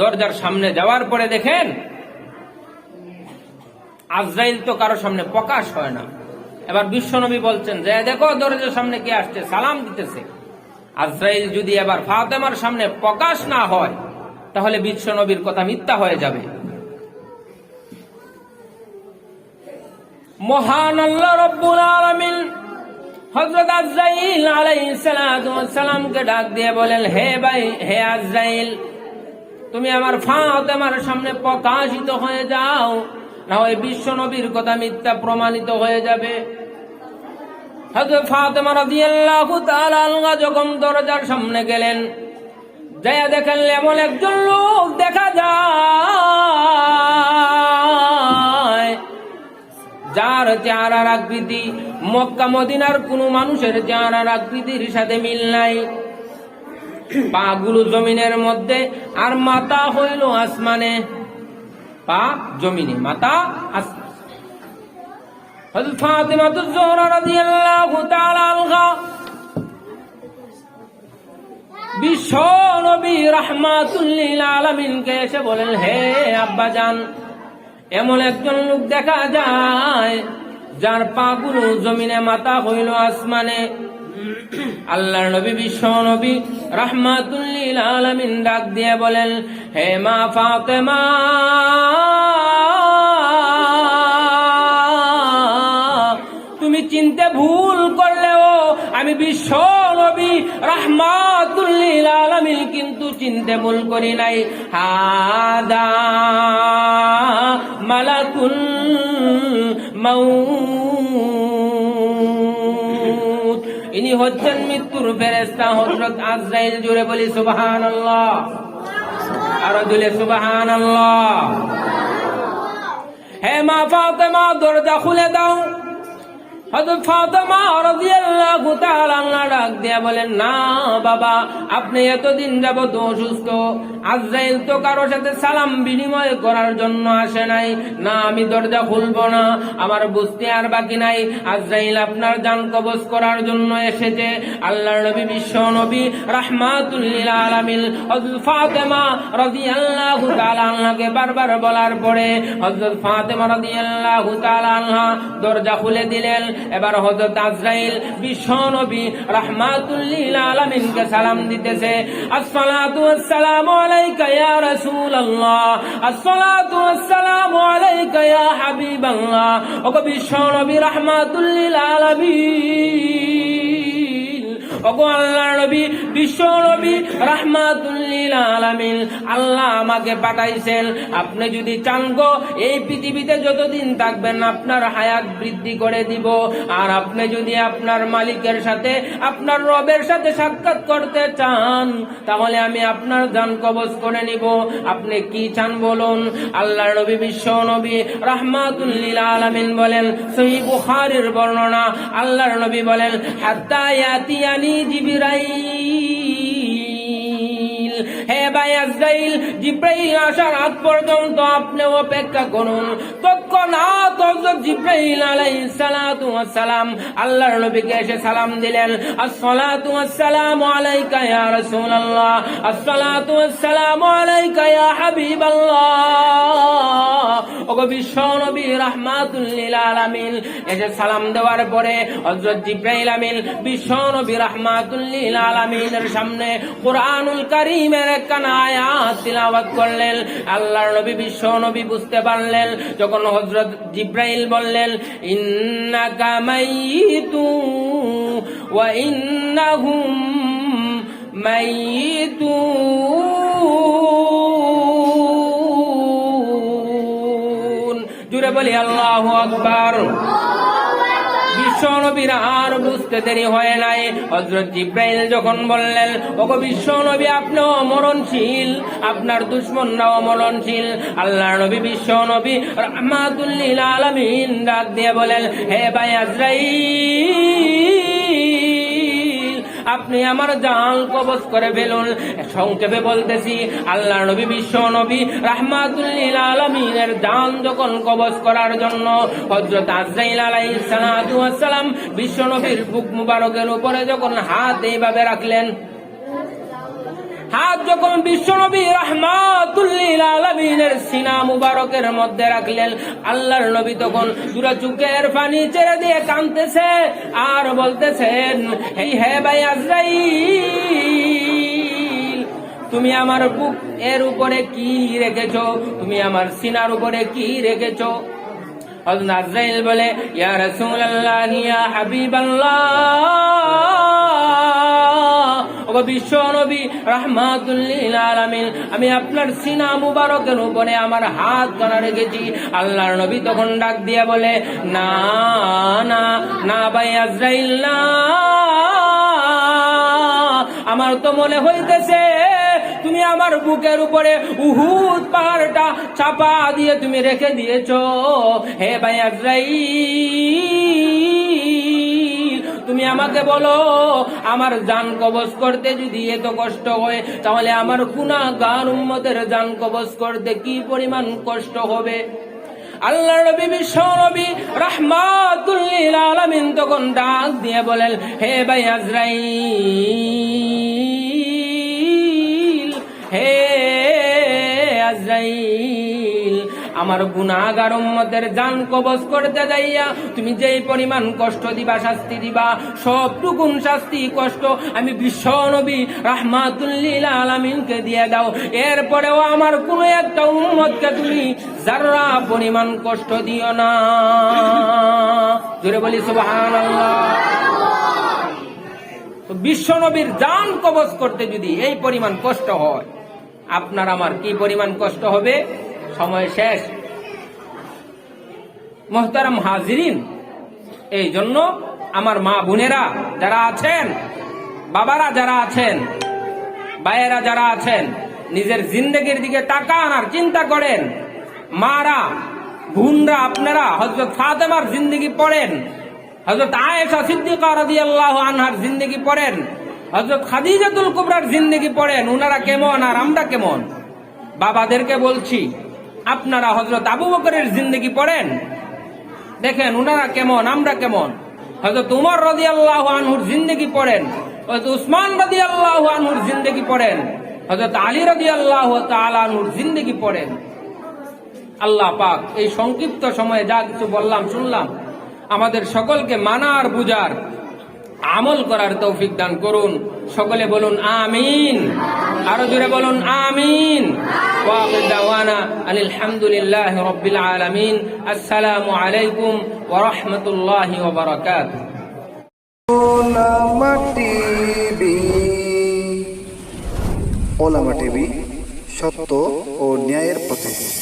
দরজার সামনে যাওয়ার পরে দেখেন আজরাইল তো কারও সামনে প্রকাশ হয় না। এবার বিশ্বনবী বলছেন যে দেখো, দরজার সামনে কে আসছে? সালাম দিতেছে। আজরাইল যদি এবার ফাতেমার সামনে প্রকাশ না হয়, তাহলে বিশ্বনবীর কথা মিথ্যা হয়ে যাবে। মহান আল্লাহ রব্বুল আলামিন হযরত আজরাইল আলাইহিস ওয়াস সালামকে ডাক দিয়ে বলেন, হে ভাই, হে আজরাইল তুমি আমার ফাতেমার সামনে প্রকাশিত হয়ে যাও। না হয় বিশ্ব নবীর কথা মিথ্যা প্রমাণিত হয়ে যাবে। হযরত ফাতেমা রাদিয়াল্লাহু আনহা যখন দরজার সামনে গেলেন যায়া দেখেন এমন একজন লোক দেখা যায়, যার চেহারার আকৃতি মক্কা মদিনার কোন মানুষের চেহারার আকৃতির সাথে মিল নাই। পাগুলো জমিনের মধ্যে আর মাথা হইল আসমানে। পা জমিনে মাথা বিশ্ব বলেন, হে একজন লোক দেখা যায় যার পাগুলো জমিনে মাথা হইল আসমানে। আল্লাহর নবী, বিশ্ব নবী রাহমাতুল্লিল আলামিন ডাক দিয়ে বলেন, হে মা ফাতেমা, তুমি চিনতে ভুল করলেও আমি বিশ্ব নবী রাহমাতুল্লিল আলামিন কিন্তু চিনতে ভুল করি নাই। হাদা মালাকুল মাউত ইনি হচ্ছেন মৃত্যুর ফেরেস্তা হজরত আজরাইল জুড়ে বলি সুবাহান আরও জুলে সুবাহান হে মা ফাতেমা, দরজা খুলে দাও। ফাতেমা ডাক বলেন, না বাবা, আপনি অসুস্থ। আজরাইল তো সালাম বিনিময় করার জন্য আসে নাই। না, আমি দরজা খুলবো না। আমার বুঝতে আর বাকি নাই। আজরাইল আপনার জান কবজ করার জন্য এসেছে। আল্লাহর নবী বিশ্ব নবী হযরত ফাতেমা বারবার বলার পরে হযরত ফাতেমা রাদিয়াল্লাহু দরজা খুলে দিলেন। এবার হজরত আজরাইল বিশ্ব নবী আলমিন কে সালাম দিতেছে। আসসালাতু আসসালামু আলাইকা ইয়া রাসূলুল্লাহ। আসসালাতু আসসালামু আলাইকা ইয়া হাবিবাল্লাহ। ওগো বিশ্ব নবী, রাহমাতুল লিল আলামিন। আল্লাহ আপনি যদি চান গো, এই পৃথিবীতে যতদিন থাকবেন আপনার হায়াত বৃদ্ধি করে দিব। আর আপনি যদি আপনার মালিকের সাথে, আপনার রবের সাথে সাক্ষাৎ করতে চান, তাহলে আমি আপনার জান কবজ করে নিব। আপনি কি চান বলুন? আল্লাহর নবী, বিশ্ব নবী, রাহমাতুল্লিল আলামিন বলেন সহি বুখারীর বর্ণনা। আল্লাহর নবী বলেন, হাত্তা ইয়াতিয়ানি জিবরাইল হে ভাই আজরাইল জিব্রাইল আসার আগ পর্যন্ত আপনি অপেক্ষা করুন। তৎক্ষণাৎ সালাম দেওয়ার পরে আমিন সামনে কোরআনুল কারীমের আয়াত তিলাওয়াত করলেন। আল্লাহর নবী, বিশ্ব নবী বুঝতে পারলেন, যখন হযরত জিব্রাইল বললেন ইন্নাকা মাইতু ওয়া ইন্নাহুম মাইতুন জুড়ে বলি আল্লাহু আকবার। বিশ্বনবীর আর বুঝতে হয় নাই। হজরত যখন বললেন, ওগো বিশ্বনবী, আপনিও মরণশীল, আপনার দুশ্মনরাও মরণশীল। আল্লাহ নবী বিশ্বনবী রহমাতুল্লিল আলমিন ডাক দিয়ে বলেন, হে ভাই আজরাইল আপনি আমার জাল কবজ করে ফেলুন। সংক্ষেপে বলতেছি আল্লাহ নবী, বিশ্ব নবী রাহমাতুল্লিল আলমিনের জান যখন কবজ করার জন্য হজরত আজরাইল আলাই সালাম বিশ্ব নবীর বুক মুবারকের উপরে যখন হাত এইভাবে রাখলেন হাত যখন বিশ্বনবী রহমাতুল সিনা মুবারকের মধ্যে রাখলেন, আল্লাহর নবী তখন দুরা চুকের পানি ছেড়ে দিয়ে কাঁদতেছে আর বলতেছেন এই হে ভাই আজরাইল, তুমি আমার বুক এর উপরে কি রেখেছো? তুমি আমার সিনার উপরে কি রেখেছো? বলে, ইয়া রাসূলুল্লাহ, ইয়া হাবিবাল্লাহ। বিশ্ব নবী আলামিন। আমি আপনার সিনা মুবারকের উপরে আমার হাত ধরা রেখেছি। আল্লাহর নবী তখন ডাক দিয়ে বলে, না না না ভাই আজরাইল, না। আমার তো মনে হইতেছে, তুমি আমার বুকের উপরে উহুদ পাহাড়টা চাপা দিয়ে তুমি রেখে দিয়েছ। হে ভাই আজরাইল আমাকে বলো, আমার জান কবজ করতে যদি এত কষ্ট হয়, তাহলে আমার কুনা গান উম্মতের জান কবজ করতে কি পরিমাণ কষ্ট হবে? আল্লাহ নবী, বিশ্ব নবী রাহমাতুল্লিল আলামিন তখন ডাক দিয়ে বলেন, হে ভাই আজরাইল, হে আজরাইল আমার গুনাহগার উম্মতের জান কবজ করতে যাইয়া তুমি যেই পরিমাণ কষ্ট দিবা, শাস্তি দিবা, সবটুকুন শাস্তি, কষ্ট আমি বিশ্ব নবী রাহমাতুল্লিল আলামিনকে দিয়ে দাও। এরপরেও আমার কোন একটা উম্মতকে তুমি যারা পরিমাণ কষ্ট দিও না। জোরে বলি, সুবহানাল্লাহ। তো বিশ্ব নবীর জান কবজ করতে যদি এই পরিমাণ কষ্ট হয়, আপনার আমার কি পরিমাণ কষ্ট হবে? সময় শেষ। মোহতারাম হাজিরিন, এই জন্য আমার মা বোনেরা যারা আছেন, বাবারা যারা আছেন, ভাইয়েরা যারা আছেন, নিজের জিন্দগির দিকে তাকান আর চিন্তা করেন। মারা, বোনরা, আপনারা হজরত ফাতেমার জিন্দগি পড়েন হজরত আয়েশা সিদ্দিকা রাদিয়াল্লাহু আনহার জিন্দগি পড়েন হজরত খাদিজাতুল কুবরার জিন্দগি পড়েন, উনারা কেমন আর আমরা কেমন? বাবাদেরকে বলছি আপনারা হজরত আবু বকরের জিন্দগি পড়েন? দেখেন, উনারা কেমন, আমরা কেমন? হজরত উমর রাদিয়াল্লাহু আনহুর জিন্দগি পড়েন। হজরত উসমান রাদিয়াল্লাহু আনহুর জিন্দগি পড়েন। হজরত আলী রাদিয়াল্লাহু তাআলা আনহুর জিন্দগি পড়েন। আল্লাহ পাক, এই সংক্ষিপ্ত সময়ে যা কিছু বললাম, শুনলাম, আমাদের সকলকে মানার বুঝার আমল করার তৌফিক দান করুন। সকলে বলুন আমিন। আরও জোরে বলুন আমিন। ওয়াকিল দাওয়ানা আনিল হামদুলিল্লাহ রাব্বিল আলামিন। আসসালামু আলাইকুম ওয়া রাহমাতুল্লাহি ওয়া বারাকাতুহু। ওলামা টিভি। ওলামা টিভি, সত্য ও ন্যায়ের পথে।